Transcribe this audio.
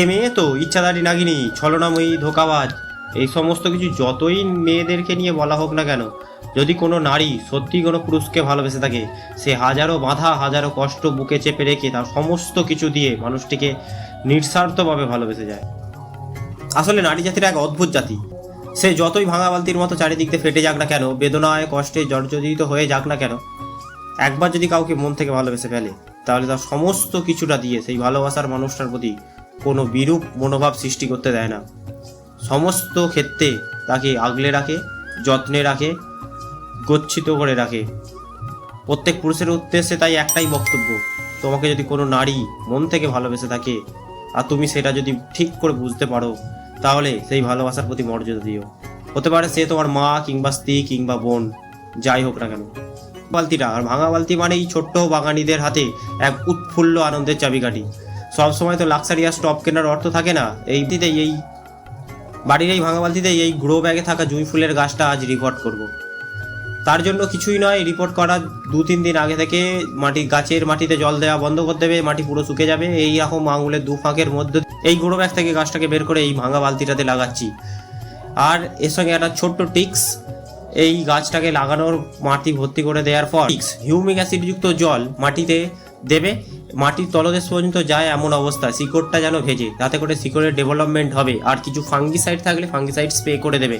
এ মেয়ে তো ইচ্ছাদারি নাগিনী, ছলনাময়ী, ধোকাবাজ। এই সমস্ত কিছু যতই মেয়েদেরকে নিয়ে বলা হোক না কেন, যদি কোনো নারী সত্যি কোনো পুরুষকে ভালোবেসে থাকে, সে হাজারো বাধা, হাজারো কষ্ট বুকে চেপে রেখে তার সমস্ত কিছু দিয়ে মানুষটিকে নিঃস্বার্থভাবে ভালোবেসে যায়। আসলে নারী জাতির এক অদ্ভুত জাতি। সে যতই ভাঙা বালতির মতো চারিদিক দিয়ে ফেটে যাক না কেন, বেদনায়, কষ্টে জর্জরিত হয়ে যাক না কেন, একবার যদি কাউকে মন থেকে ভালোবেসে ফেলে, তাহলে তার সমস্ত কিছুটা দিয়ে সেই ভালোবাসার মানুষটার প্রতি কোনো বিরূপ মনোভাব সৃষ্টি করতে দেয় না। সমস্ত ক্ষেত্রে তাকে আগলে রাখে, যত্নে রাখে, গচ্ছিত করে রাখে। প্রত্যেক পুরুষের উদ্দেশ্যে তাই একটাই বক্তব্য, তোমাকে যদি কোনো নারী মন থেকে ভালোবেসে থাকে আর তুমি সেটা যদি ঠিক করে বুঝতে পারো, তাহলে সেই ভালোবাসার প্রতি মর্যাদা দিও। হতে পারে সে তোমার মা কিংবা স্ত্রী কিংবা বোন, যাই হোক না কেন। বালতিটা, আর ভাঙা বালতি মানে এই ছোট্ট বাগানিদের হাতে এক উৎফুল্ল আনন্দের চাবিকাঠি। সবসময় তো লাক্সারিয়াস টপ কেনার অর্থ থাকে না। এই দিতেই এই বাড়ির এই ভাঙা বালতিতে এই গ্রো ব্যাগে থাকা জুঁই ফুলের গাছটা আজ রিপোর্ট করব। তার জন্য কিছুই নয় রিপোর্ট করার দু তিন দিন আগে থেকে মাটি, গাছের মাটিতে জল দেওয়া বন্ধ করে দেবে, মাটি পুরো শুকে যাবে। এই রকম আঙুলের দু ফাঁকের মধ্যে এই গুঁড়ো ব্যাগ থেকে গাছটাকে বের করে এই ভাঙা বালতিটাতে লাগাচ্ছি। আর এর সঙ্গে একটা ছোট্ট টিক্স, এই গাছটাকে লাগানোর মাটি ভর্তি করে দেওয়ার পর, টিক্স, হিউমিক অ্যাসিডযুক্ত জল মাটিতে দেবে। মাটির তলদেশ পর্যন্ত যায় এমন অবস্থা। শিকড়টা যেন ভেজে, তাতে করে শিকড়ের ডেভেলপমেন্ট হবে। আর কিছু ফাঙ্গিসাইড থাকলে ফাঙ্গিসাইড স্প্রে করে দেবে।